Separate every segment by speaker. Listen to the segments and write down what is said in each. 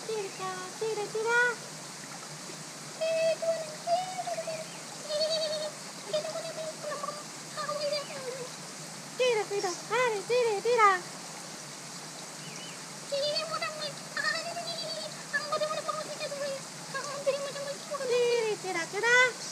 Speaker 1: tira, tira, tira. Tira, tira, dale, tira, tira. Tira, tira, tira.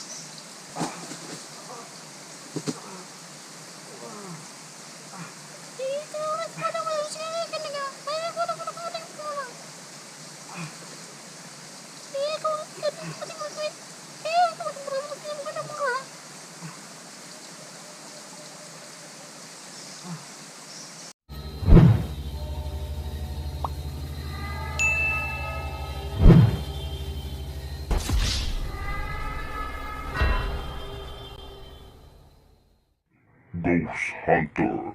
Speaker 2: Hunter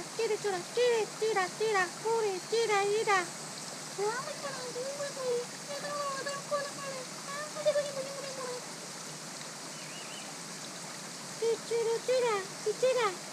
Speaker 1: ラテラチョラテレテラテラコレテライラテチュルテラテチュラ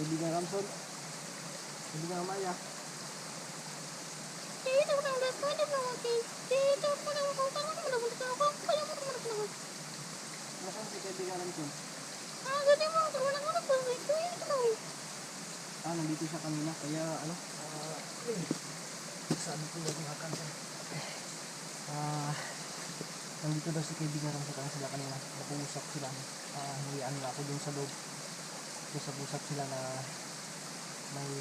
Speaker 3: kaibigan Ramson. Kaibigan Amaya.
Speaker 1: Dito ko na ulit. Pwede mo ako. Dito ko na ako. Tangan mo na ulit ako. Kaya mo naman ako.
Speaker 3: Nasaan si kaibigan Ramson?
Speaker 1: Ah, ganyan mo. Wala ko na po. Dito ko.
Speaker 3: Ah, nandito siya kanina. Kaya ano? Ah, eh, sabi ko lang mga kansan. Ah, nandito daw si kaibigan Ramson kaya sila kanina. Nag-uusap sila. Ah, hingian na ako dun sa loob. Usap-usap sila na may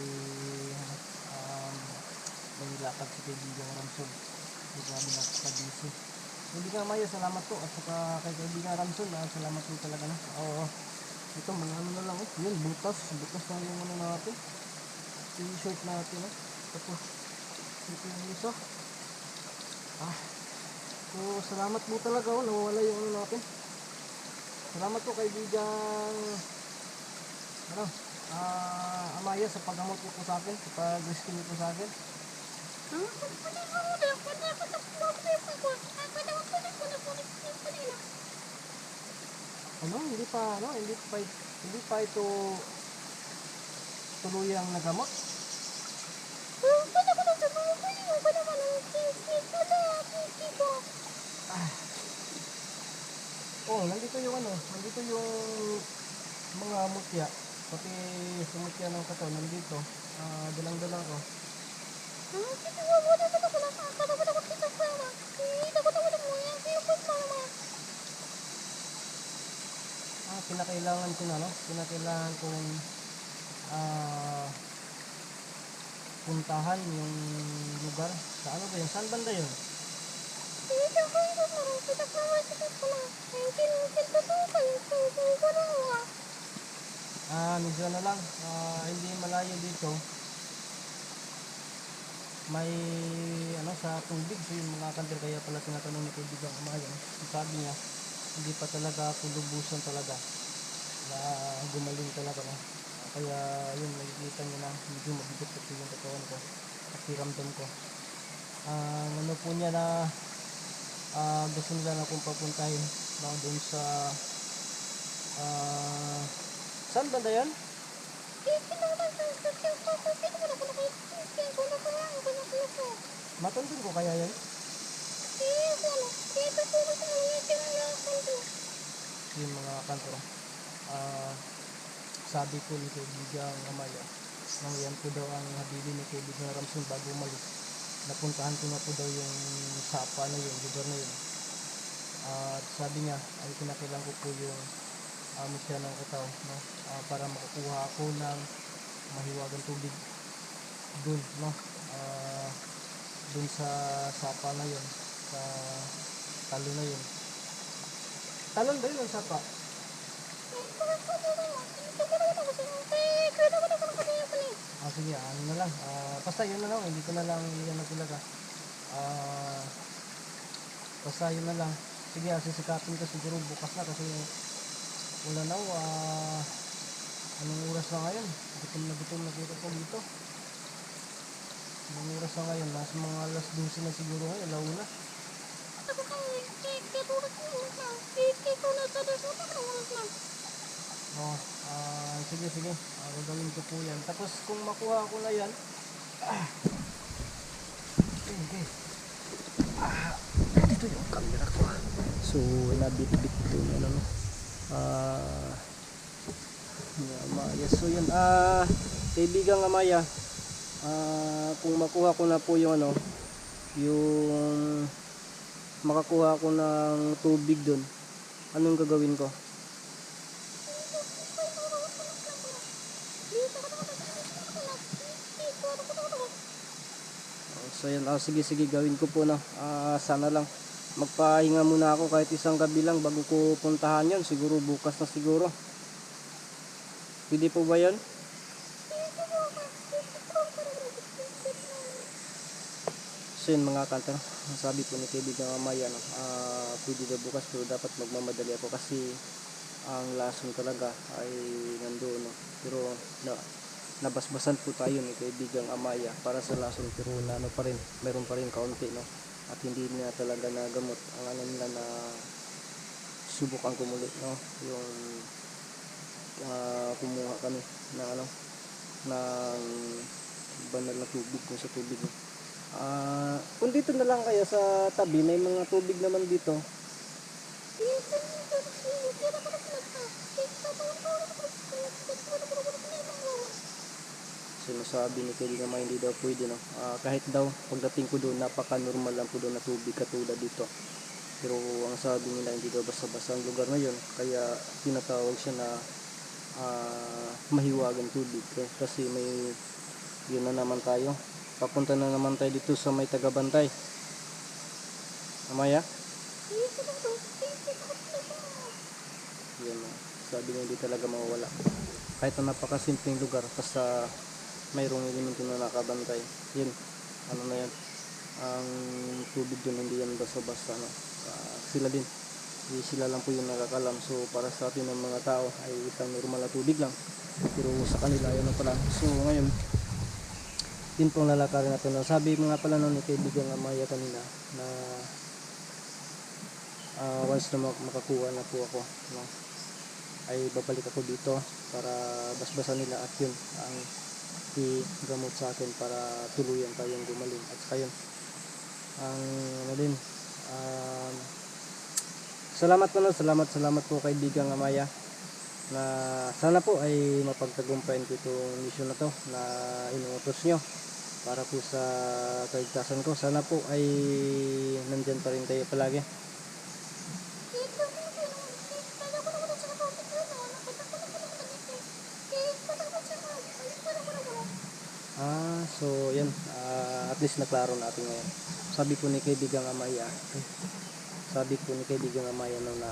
Speaker 3: um, may lakad si kaibigan Ramson. May grabe na kabisi. Kaibigan Maya, salamat po. At saka kay kaibigan Ramson, ah, salamat po talaga na. Oo. Ito, mga ano na lang. Oh. Yun, butas. Butas na yung ano natin. T-shirt natin. Oh. Tapos, ito yung isa. Ah. So, salamat po talaga. Oh. Nawawala yung ano natin. Salamat po kaibigan ano, ah, Amaya sa paggamot po po sa akin, sa pag-rescue niyo po sa akin. Ano, hindi pa, ano, hindi pa, hindi pa ito tuluyang nagamot.
Speaker 1: Ah.
Speaker 3: Oh, nandito yung ano, nandito yung mga mutya. Pati sa mutya ng katawan, nandito. Ah, dalang-dalang ko.
Speaker 1: Ah, ko. Ako ko na. Ah, na ko. Ko na. Dito ko wala mo. Yan. Ko na naman.
Speaker 3: Ah, pinakailangan ko na, no? Pinakailangan kong ah, puntahan yung lugar. Sa ano ba yun? Saan banda yun?
Speaker 1: Dito ko na naman. Pwede ako na. Kiki ko na. Yan. Kiki ko na. Kiki ko na.
Speaker 3: Ah, medyo na lang. Ah, hindi malayo dito. May ano sa tubig so yung mga kandir kaya pala tinatanong ni kaibigan kumayan. Sabi niya, hindi pa talaga ako lubusan talaga na gumaling talaga no. Kaya yun, nakikita niyo na medyo mabigat kasi yung katawan ko at ramdam ko. Ah, ano po niya na ah, gusto nila na akong papuntahin doon sa ah, saan banda yan? Matundin ko kaya yan? Yung mga kanto ah sabi ko ni kaibigang Amaya nang yan po daw ang habili ni kaibigang Ramson bago umalis napuntahan ko na po daw yung sapa na yun, lugar na yun at sabi niya ay kinakailan ko po yung um, siya ng kataw no? Ah, para makakuha ako ng mahiwagang tubig dun no Ah, dun sa sapa na yun sa talo na yun talon ba yun ang sapa? Ah, sige, ano na lang. Ah, basta yun na lang. Hindi ko na lang yan na talaga. Ah, basta yun na lang. Sige, sisikapin ko siguro bukas na kasi wala na. Ah, anong oras na ngayon? Gutom na gutom na dito ko dito. Anong oras na ngayon? Nasa mga alas 12 na siguro ngayon. Launa. Oh, ah, sige, sige. Ah, gagawin ko po yan. Tapos kung makuha ko na yan, ah, okay. Ah, dito yung camera ko. ah. So, nabit-bit ko yung ano, no. Ah, yeah, Maya. So, yun. Ah, kaibigan nga Maya, ah, kung makuha ko na po yung ano, yung makakuha ko ng tubig dun, anong gagawin ko? So yan, ah, sige sige gawin ko po na. Ah, sana lang magpahinga muna ako kahit isang gabi lang bago ko puntahan yon siguro bukas na siguro. Pwede po ba yan? So yun mga kanta, sabi po ni kaibigan Amaya, no, ah, pwede daw bukas pero dapat magmamadali ako kasi ang lason talaga ay nandoon. No? Pero na, nabasbasan po tayo ni kaibigang Amaya para sa lason pero na, pa rin, meron pa rin kaunti no at hindi na talaga nagamot ang ano nila na subukan ko muli no yung ah, kumuha kami na ano ng banal na tubig kung sa tubig. no. Ah, kung dito na lang kaya sa tabi may mga tubig naman dito. Sinasabi ni Kelly naman hindi daw pwede no. Ah, kahit daw pagdating ko doon napaka-normal lang po doon na tubig katulad dito. Pero ang sabi nila hindi daw basta-basta ang lugar na yun kaya tinatawag siya na ah, mahiwagang tubig K- kasi may yun na naman tayo papunta na naman tayo dito sa may tagabantay Amaya? Yan. Sabi niya hindi talaga mawawala. Kahit na napakasimpleng lugar basta mayroong elemento na nakabantay. Yun. Ano na yan. Ang tubig doon hindi yan basta-basta. No? Ah, sila din. Hindi sila lang po yung nakakalam. So para sa atin ng mga tao ay isang normal na tubig lang. Pero sa kanila yun na pala. So ngayon, yun pong lalakarin natin. No? Sabi mga pala no, ni kaibigan Amaya kanina na ah, once na mak- makakuha na po ako no, ay babalik ako dito para basbasan nila at yun ang i-gamot sa akin para tuluyan tayong gumaling. At saka yun ang ano din um, salamat po no, salamat salamat po kaibigang Amaya na sana po ay mapagtagumpayan ko itong mission na to na inuutos nyo para po sa kaligtasan ko. Sana po ay nandyan pa rin tayo palagi so yan. Ah, at least naklaro natin ngayon. Sabi po ni kaibigang Amaya, sabi po ni kaibigang Amaya no, na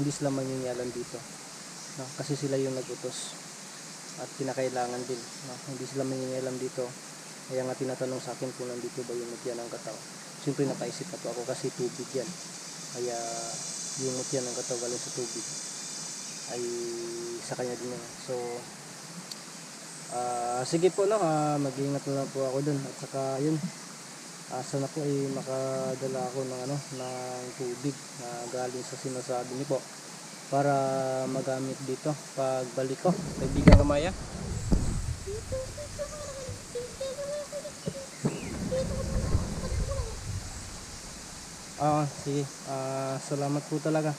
Speaker 3: hindi sila mangingialam dito. No, kasi sila yung nagutos at kinakailangan din. No, hindi sila mangingialam dito. Kaya nga tinatanong sa akin kung nandito ba yung mutya ng katawan. Siyempre napaisip na po ako kasi tubig yan. Kaya yung mutya ng katawan sa tubig ay sa kanya din. So, Ah, sige po no, ah, mag-iingat na lang po ako dun at saka yun. Ah, sana po ay makadala ako ng ano, ng tubig na galing sa sinasabi niyo po para magamit dito pag balik ko. Kaibigan Kamaya. Ah, sige. Ah, salamat po talaga.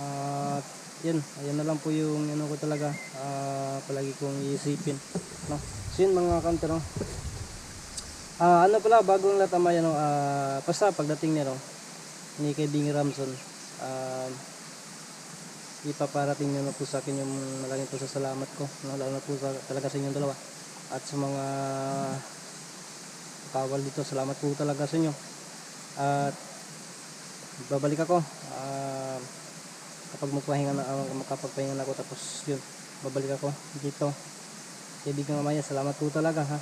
Speaker 3: At yun, ayan na lang po yung ano ko talaga. Ah, palagi kong iisipin, no. So yun mga kanto, no. Ah, ano pala bagong latamay ano, ah, basta pagdating niya no ni kaibigan Ramson, ah, ipaparating niyo na po sa akin yung malaking po sa salamat ko, no, lalo na po sa, talaga sa inyong dalawa. At sa mga kawal dito, salamat po talaga sa inyo. At babalik ako. Ah, kapag magpahinga na uh, makapagpahinga na ako tapos yun babalik ako dito. Kaibigan mamaya salamat po talaga ha?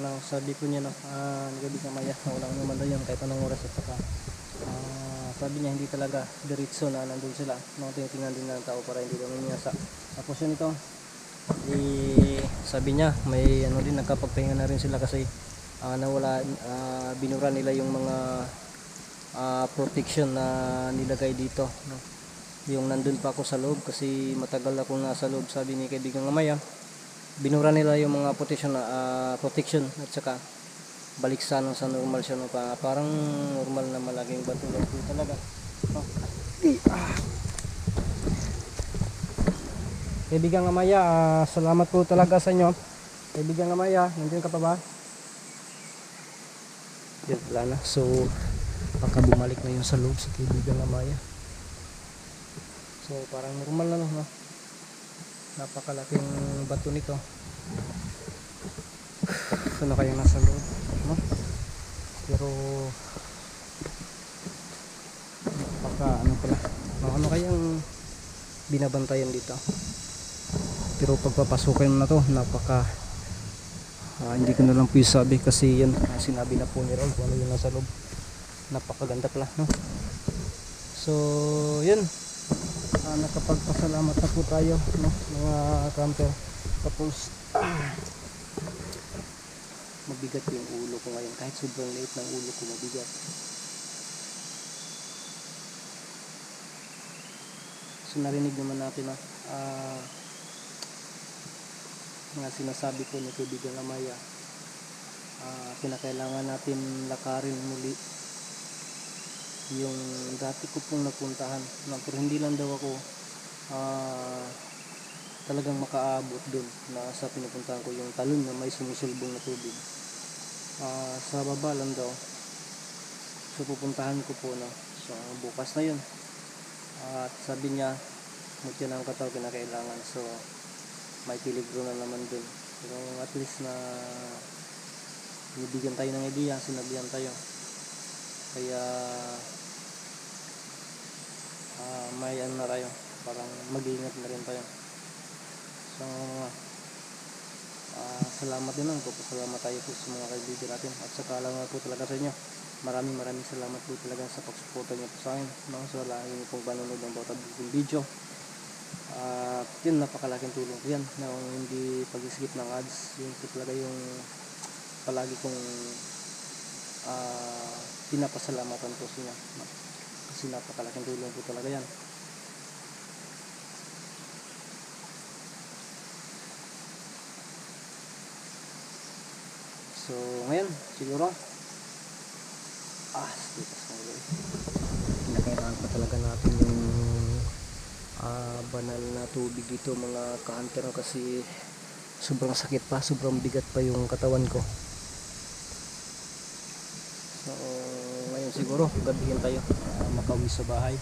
Speaker 3: Lang sabi ko niya no ah kaibigan mamaya na walang naman daw yun kahit anong oras at saka ah, sabi niya hindi talaga diretso na nandun sila no tinitingnan din ng tao para hindi daw miniyasa tapos yun ito eh, sabi niya may ano din nagkapagpahinga na rin sila kasi ah, nawala ah, binura nila yung mga ah, protection na nilagay dito no? yung nandun pa ako sa loob kasi matagal akong nasa loob sabi ni kaibigan Amaya binura nila yung mga protection na ah, protection at saka balik sa ano, sa normal siya no? pa, parang normal na malaking bato lang po talaga no? Ah. Kaibigan Amaya, ah, salamat po talaga sa inyo. Kaibigan Amaya, nandiyan ka pa ba? Yan, wala na. So, baka bumalik na yun sa loob sa kaibigan Amaya. So, parang normal na no, no? Napakalaking bato nito. Sana kayo nasa loob, no? Pero, baka ano pala, no, ano kayang binabantayan dito? pero pagpapasukin na to napaka ah, hindi ko na lang po sabi kasi yan ah, sinabi na po ni Raul kung ano yung nasa loob napakaganda pala no? so yun ah, nakapagpasalamat na po tayo no? mga camper tapos ah, mabigat yung ulo ko ngayon kahit sobrang liit ng ulo ko mabigat So narinig naman natin na ah mga sinasabi ko ni Kaibigan Amaya ah kinakailangan natin lakarin muli yung dati ko pong napuntahan. Na pero hindi lang daw ako ah talagang makaabot dun na sa pinupuntahan ko yung talon na may sumusulbong na tubig. Ah sa baba lang daw so pupuntahan ko po na so bukas na yun. At sabi niya mutya ng kataw kinakailangan. So may peligro na naman dun pero at least na binibigyan tayo ng idea sinabihan tayo. Kaya ah, may ano na tayo parang mag-iingat na rin tayo. So ah, salamat din lang po salamat tayo po sa mga kaibigan natin. At saka lang po talaga sa inyo maraming maraming salamat po talaga sa pagsuporta niyo po sa akin no? so lagi niyo pong panonood ng bawat video at yun napakalaking tulong yan na hindi pag-skip ng ads. Yun po talaga yung palagi kong ah, pinapasalamatan inyo no? kasi napakalaking tulong po talaga yan. So ngayon siguro ah stikas na ulo kinakailangan pa talaga natin yung ah, banal na tubig dito mga ka-hunter kasi sobrang sakit pa sobrang bigat pa yung katawan ko. So ngayon siguro gabihin tayo. Ah, makauwi sa bahay.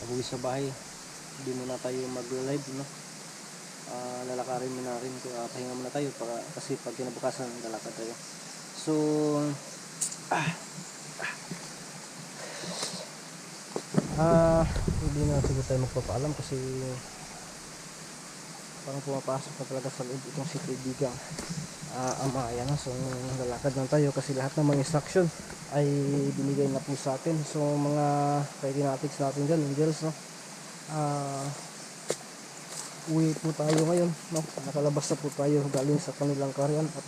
Speaker 3: Pag uwi sa bahay. Hindi muna tayo mag-live no? Ah, lalakarin muna rin uh, pahinga muna tayo para, kasi pag kinabukasan lalakad tayo. So ah, Ah, hindi na siguro tayo magpapaalam kasi parang pumapasok na talaga sa loob itong si kaibigang ah, ama. Ayan na so lalakad na tayo kasi lahat ng mga instruction ay binigay na po sa atin. So mga kinetics natin dyan angels no? Ah uwi po tayo ngayon no? Nakalabas na po tayo galing sa kanilang karyan at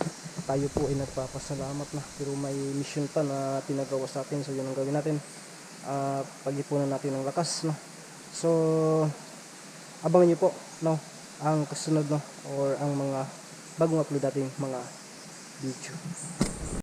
Speaker 3: tayo po ay nagpapasalamat na. Pero may mission pa na tinagawa sa atin so yun ang gawin natin uh, pag-ipunan natin ng lakas no? So abangan niyo po no? Ang kasunod no? Or ang mga bagong upload nating mga video